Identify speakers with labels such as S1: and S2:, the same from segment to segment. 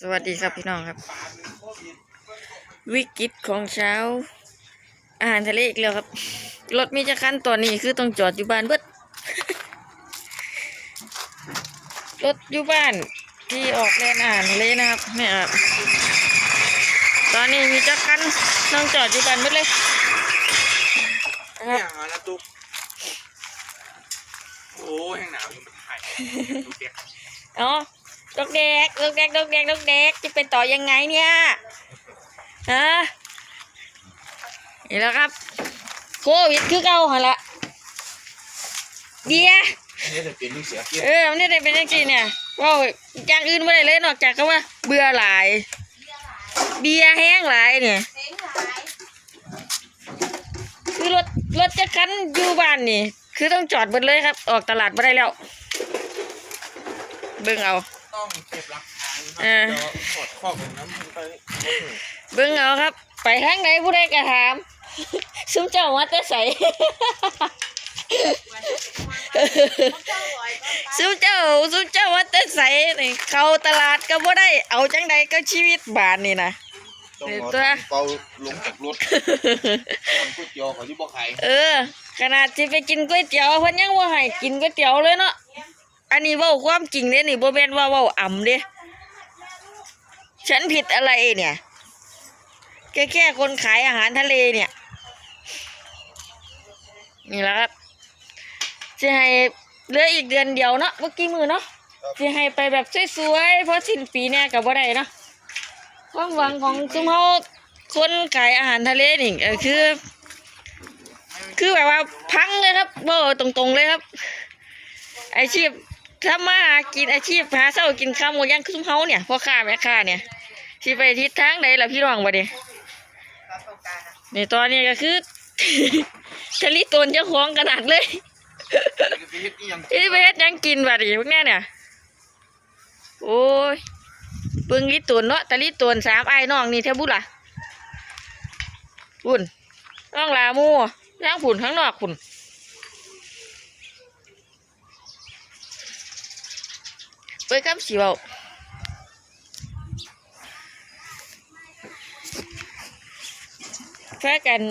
S1: สวัสดีครับพี่น้องครับ วิกฤตของเช้า อาหารทะเลอีกแล้วครับ รถมีจะคันตัวนี้คือต้องจอดอยู่บ้านเบิดรถอยู่บ้านที่ออกแลนอาหารทะเลนะครับแม่ครับตอนนี้มีจะคันต้องจอดอยู่บ้านเบิดเลยนะค
S2: เนี่
S1: รับ
S2: ยหานะตุ๊กโอ้แห้งหนาวอยู่มันถ่ายตุ๊กเด็ก
S1: อ๋อ ดกเด็กดกเด็กดกเด็กดกเด็กจะไปต่อยังไงเนี่ยฮะนี่แล้วครับโควิดคือเก่าหันละเดีย
S2: นี่จะเป็นลูกเสือเกี้ย
S1: เออมันได้เป็นยังไงเนี่ยว่าอย่างอื่นไม่ได้เลยนอกจากก็ว่า เบื่อหลาย เบียร์แห้งหลายเนี่ยคือรถรถจะคันอยู่บ้านนี่ คือต้องจอดหมดเลยครับ ออกตลาดไม่ได้แล้ว เบิ่งเอา
S2: ต้องเก็บหลักฐานครั
S1: เออ
S2: เดี๋ยวกดข้อมูลน้ำมันไป
S1: เบิ่งเอาครับ ไปทางไหนผู้ใดกระถาม ซุ้มเจ้ามาแต่ใส ซุ้มเจ้าซุ้มเจ้ามาแต่ใสนี่เข้าตลาดก็บ่ได้ เอาจังใดก็ชีวิตบานนี่นะ
S2: ต้อง
S1: เดี๋ยว
S2: รอ
S1: ตัว
S2: เป่าลงจากรถทำก๋วยเตี๋ยวเขาที่บ่ขาย
S1: เออ ขนาดที่ไปกินก๋วยเตี๋ยวเพิ่นยังบ่ให้กินก๋วยเตี๋ยวเลยเนาะ อันนี้เว้าความจริงเด้นี่บ่แม่นว่าเว้าอ่ำเด้ฉันผิดอะไรเนี่ย แค่แค่คนขายอาหารทะเลเนี่ย นี่แหละครับ จะให้เหลืออีกเดือนเดียวเนาะเมื่อกี้มือเนาะจะให้ไปแบบสวยๆ เพราะสิ้นปีเนี่ยกับบ่ได้เนาะความหวังของซุมเฮาคนขายอาหารทะเลนี่เออคือ คือแบบว่าพังเลยครับบ่ตรงๆเลยครับ อาชีพ ทำมาหากินอาชีพหาเช้ากินข้าวหมูย่างคือซุมเฮาเนี่ยพ่อค้าแม่ค้าเนี่ยที่ไปทิศทางใดล่ะพี่น้องบ่เด้นี่ตอนนี้ก็คือชะลิตนเจ้าของขนาดเลย
S2: จะไปเฮ็ดอีหยัง
S1: ที่ไปเฮ็ดยังกินบัดนี้พวกเนี้ยเนี่ยโอ้ยปึงลิตนเนาะต่ลิตนสามไอ้น้องนี่เท่าบุล่ะพุ่นน้องลาหมูย่างผุนข้างนอกผุน ไปกับสีเบาพากัน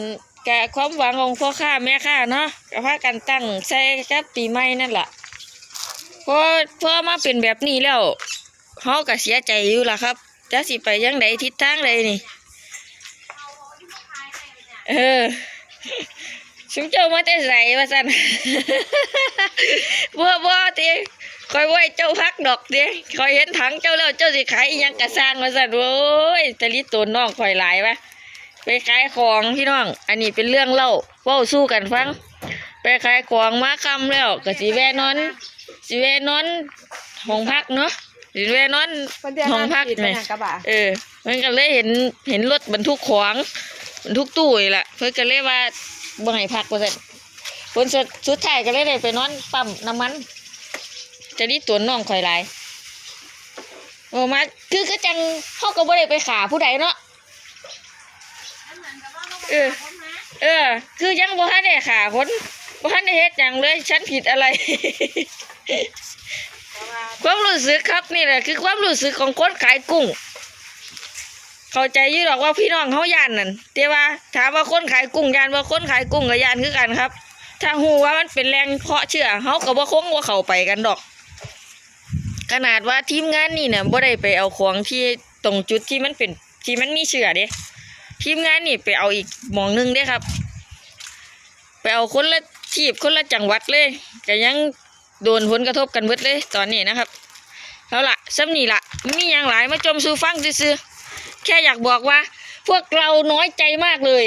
S1: กะความหวังของพ่อค้าแม่ค้าเนาะก็พากันตั้งใส่กับปีใหม่นั่นแหละพอพอมาเป็นแบบนี้แล้วเขาก็เสียใจอยู่ล่ะครับจะสิไปยังไดทิศทางใดนี่ เออชุมเจ้ามาแต่ใส่ว่าสันบ่บ่ติ คอยไว้เจ้าพักดอกติคอยเห็นถังเจ้าแล้วเจ้าสิขายอิหยังกระสร้างว่าสันโอ้ยแตะลิตัวน้องคอยหลายวะไปขายของพี่น้อง อันนี้เป็นเรื่องเล่าเว้าสู้กันฟัง ไปขายของมาคำแล้วก็สิแวะนอนสิแวะนอนห้องพักเนาะสิแวะนอนห้องพัก
S3: ไห
S1: ไห
S3: ม
S1: ม
S3: กระบะ
S1: เออมันก็เลยเห็นเห็นรถบรรทุกของบรรทุกตู้นี่แหละเพื่อก็เลยว่าบ่ให้พักว่าซั่นผลสุดสุดท้ายก็เลยได้ไปนอนปั๊มน้ำมัน จะนี่ตัวน้องข่อยหลายโอ้มาคือก็จังเฮาก็บ่ได้ไปขาผู้ใดเนาะเออ เออ คือยังบ่ทันได้ขาคนบ่ทันได้เฮ็ดหยังเลยฉันผิดอะไรความรู้สึกครับนี่แหละคือความรู้สึกของคนขายกุ้ง เข้าใจยี่หรอกว่าพี่น้องเขายานนั่นแต่ว่าถามว่าคนขายกุ้งยานว่าคนขายกุ้งกับยานคือกันครับ ถ้าหูว่ามันเป็นแรงเพาะเชื่อเขาก็บ่คงว่าเข้าไปกันดอก ขนาดว่าทีมงานนี่เนี่ยบ่ได้ไปเอาของที่ตรงจุดที่มันเป็นที่มันมีเชื่อเด้ทีมงานนี่ไปเอาอีกหมองหนึงเด้ครับ ไปเอาคนละทีบคนละจังหวัดเลยก็ยังโดนผลกระทบกันเบิดเลยตอนนี้นะครับเอาล่ะซ้ำนี่ล่ะมีอย่างหลายมาจมสู่ฟังซื่อแค่อยากบอกว่า พวกเราน้อยใจมากเลย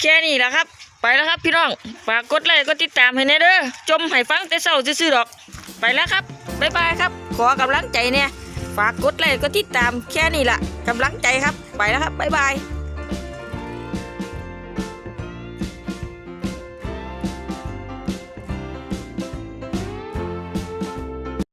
S1: แค่นี้แหละครับ ไปแล้วครับพี่น้องฝากกดไลค์กดติดตามให้แน่เด้อจมให้ฟังแต่เศร้าซื่อดอก ไปแล้วครับ บ๊ายบายครับ ขอกำลังใจเนี่ย ฝากกดไลค์กดติดตามแค่นี้แหละกำลังใจครับ ไปแล้วครับ บ๊ายบาย